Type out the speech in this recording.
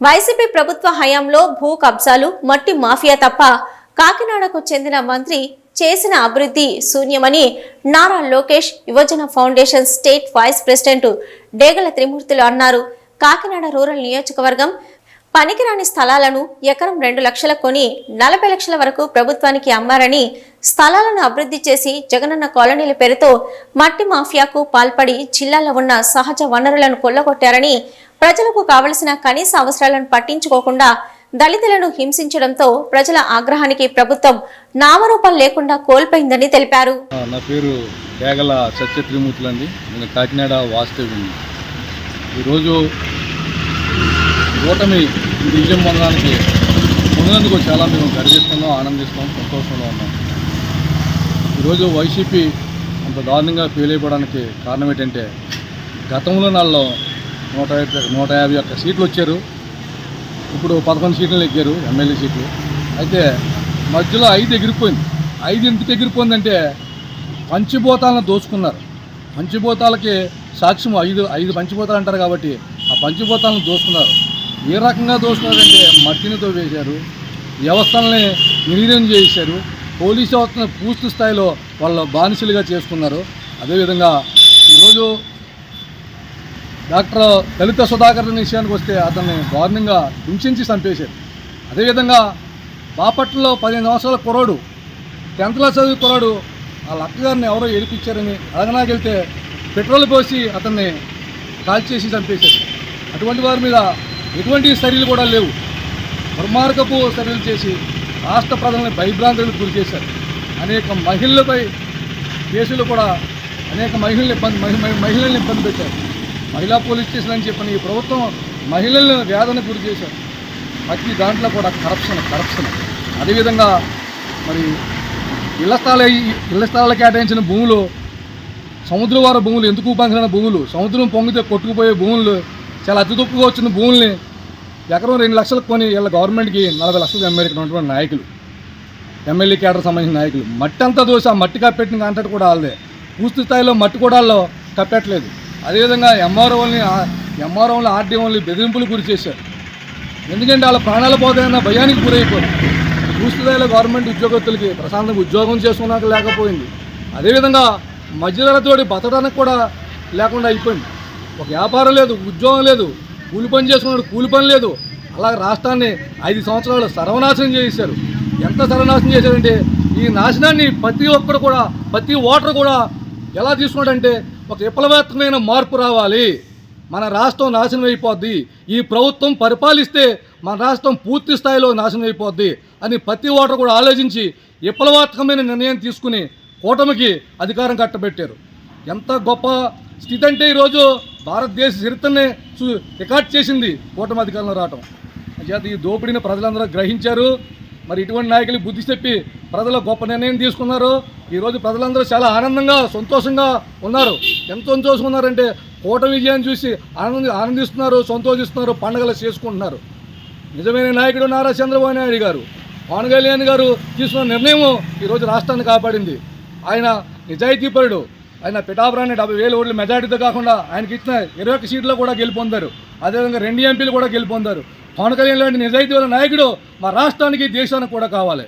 YCP ప్రభుత్వ హయాంలో భూ కబ్జాలు మట్టి మాఫియా తప్ప కాకినాడకు చెందిన మంత్రి చేసిన అభివృద్ధి శూన్యమని నారా లోకేష్ యువజన foundation state vice president Degala Trimurthulu అన్నారు. కాకినాడ రూరల్ నియోజకవర్గం పనికిరాని స్థలాలను ఎకరం రెండు లక్షల కొని నలభై లక్షల వరకు ప్రభుత్వానికి అమ్మారని స్థలాలను అభివృద్ధి చేసి జగనన్న కాలనీల పేరుతో మట్టి మాఫియాకు పాల్పడి జిల్లాలో ఉన్న సహజ వనరులను కొల్లగొట్టారని ప్రజలకు కావలసిన కనీస అవసరాలను పట్టించుకోకుండా దళితులను హింసించడంతో ప్రజల ఆగ్రహానికి ప్రభుత్వం నామరూపం లేకుండా కోల్పోయిందని తెలిపారు. నా పేరు డేగల సత్యత్రిమూర్తులు అండి నేను కాకినాడ వాస్తవ్యుని ఈరోజు ఓటమి విజయం పొందడానికి పొందినందుకు చాలా మేము గర్విస్తున్నాం ఆనందిస్తున్నాం సంతోషంలో ఉన్నాం. ఈరోజు వైసీపీ అంత దారుణంగా ఫెయిల్ అయిపోవడానికి కారణం ఏంటంటే గతంలో నాలో నూట యాభై నూట యాభై ఒక్క సీట్లు వచ్చారు. ఇప్పుడు పదకొండు సీట్లు ఎక్కారు ఎమ్మెల్యే సీట్లు. అయితే మధ్యలో ఐదు ఎగిరిపోయింది. ఐదు ఎందుకు ఎగిరిపోయిందంటే పంచభూతాలను దోచుకున్నారు. పంచభూతాలకి సాక్ష్యం ఐదు ఐదు పంచభూతాలు అంటారు కాబట్టి ఆ పంచభూతాలను దోచుకున్నారు. ఏ రకంగా దోచుకున్నారంటే మట్టినితో వేశారు వ్యవస్థల్ని నిర్వీర్యం చేశారు పోలీసు వ్యవస్థను పూర్తి స్థాయిలో వాళ్ళ బానిసలుగా చేసుకున్నారు. అదేవిధంగా ఈరోజు డాక్టర్ దళిత సుధాకర్ విషయానికి వస్తే అతన్ని దారుణంగా హింసించి చంపేశారు. అదేవిధంగా బాపట్లలో పదిహేను సంవత్సరాల కుర్రాడు టెన్త్ క్లాస్ చదివి కుర్రాడు వాళ్ళ అక్కగారిని ఎవరో ఏడిపించారని అడగనాకి వెళ్తే పెట్రోల్ పోసి అతన్ని కాల్చేసి చంపేశారు. అటువంటి వారి మీద ఎటువంటి చర్యలు కూడా లేవు. దుర్మార్గపు చర్యలు చేసి రాష్ట్ర ప్రజలను భయభ్రాంతులకు గురి చేశారు. అనేక మహిళలపై కేసులు కూడా అనేక మహిళల్ని ఇబ్బంది మహిళల్ని ఇబ్బంది పెట్టారు. మహిళా పోలీస్ స్టేషన్ అని చెప్పిన ఈ ప్రభుత్వం మహిళలను వేదన గురి చేశారు. ప్రతి దాంట్లో కూడా కరప్షన్ కరప్షన్. అదేవిధంగా మరి ఇళ్ళ స్థల ఇళ్ళ స్థలాలు కేటాయించిన భూములు సముద్రం వారి భూములు ఎందుకు పంచిన భూములు సముద్రం పొంగితే కొట్టుకుపోయే భూములు చాలా అతి తక్కువగా వచ్చిన భూముల్ని ఎకరం రెండు లక్షలకు కొని వీళ్ళ గవర్నమెంట్కి నలభై లక్షలకు అమ్మారు ఉన్నటువంటి నాయకులు ఎమ్మెల్యే కేటర్ సంబంధించిన నాయకులు. మట్టి అంతా దోసి ఆ మట్టి కప్పెట్టిన కాంట్రాక్ట్ కూడా వాళ్ళదే. పూర్తి స్థాయిలో మట్టి కూడా వాళ్ళు కప్పెట్టలేదు. అదేవిధంగా ఎంఆర్ఓల్ని ఎంఆర్ఓని ఆర్డీఓల్ని బెదిరింపులు గురి చేశారు. ఎందుకంటే వాళ్ళ ప్రాణాలు పోతాయన్న భయానికి గురైపోయింది పూర్తి గవర్నమెంట్ ఉద్యోగస్తులకి ప్రశాంతంగా ఉద్యోగం చేసుకున్నాక లేకపోయింది. అదేవిధంగా మధ్యధరతోటి బతకడానికి కూడా లేకుండా అయిపోయింది. ఒక వ్యాపారం లేదు ఉద్యోగం లేదు కూలి పని చేసుకున్నాడు కూలి పని లేదు. అలాగే రాష్ట్రాన్ని ఐదు సంవత్సరాలు సర్వనాశనం చేశారు ఎంత సర్వనాశనం చేశారంటే ఈ నాశనాన్ని ప్రతి ఒక్కరు కూడా ప్రతి ఓటర్ కూడా ఎలా తీసుకున్నాడంటే ఒక విప్లవాత్మకమైన మార్పు రావాలి. మన రాష్ట్రం నాశనం అయిపోద్ది. ఈ ప్రభుత్వం పరిపాలిస్తే మన రాష్ట్రం పూర్తి స్థాయిలో నాశనం అయిపోద్ది అని ప్రతి ఓటర్ కూడా ఆలోచించి విప్లవాత్మకమైన నిర్ణయం తీసుకుని కూటమికి అధికారం కట్టబెట్టారు. ఎంత గొప్ప స్థితి అంటే ఈరోజు భారతదేశ చరిత్రనే చూ రికార్డ్ చేసింది కూటమి అధికారంలో రావటం. చేత ఈ దోపిడీని ప్రజలందరూ గ్రహించారు. మరి ఇటువంటి నాయకులు బుద్ధి చెప్పి ప్రజలు గొప్ప నిర్ణయం తీసుకున్నారు. ఈరోజు ప్రజలందరూ చాలా ఆనందంగా సంతోషంగా ఉన్నారు. ఎంత సంతోషంగా ఉన్నారంటే విజయాన్ని చూసి ఆనంద ఆనందిస్తున్నారు సంతోషిస్తున్నారు పండుగలు చేసుకుంటున్నారు. నిజమైన నాయకుడు నారా చంద్రబాబు నాయుడు గారు పవన్ కళ్యాణ్ గారు తీసుకున్న నిర్ణయం ఈరోజు రాష్ట్రాన్ని కాపాడింది. ఆయన నిజాయితీపరుడు ఆయన పిఠాపురాన్ని డెబ్బై వేల ఓట్లు మెజార్టీతో కాకుండా ఆయనకి ఇచ్చిన ఇరవై ఒక్క సీట్లో కూడా గెలుపొందారు. అదేవిధంగా రెండు ఎంపీలు కూడా గెలుపొందారు. పవన్ కళ్యాణ్ లాంటి నిజాయితీ నాయకుడు మా రాష్ట్రానికి దేశానికి కూడా కావాలి.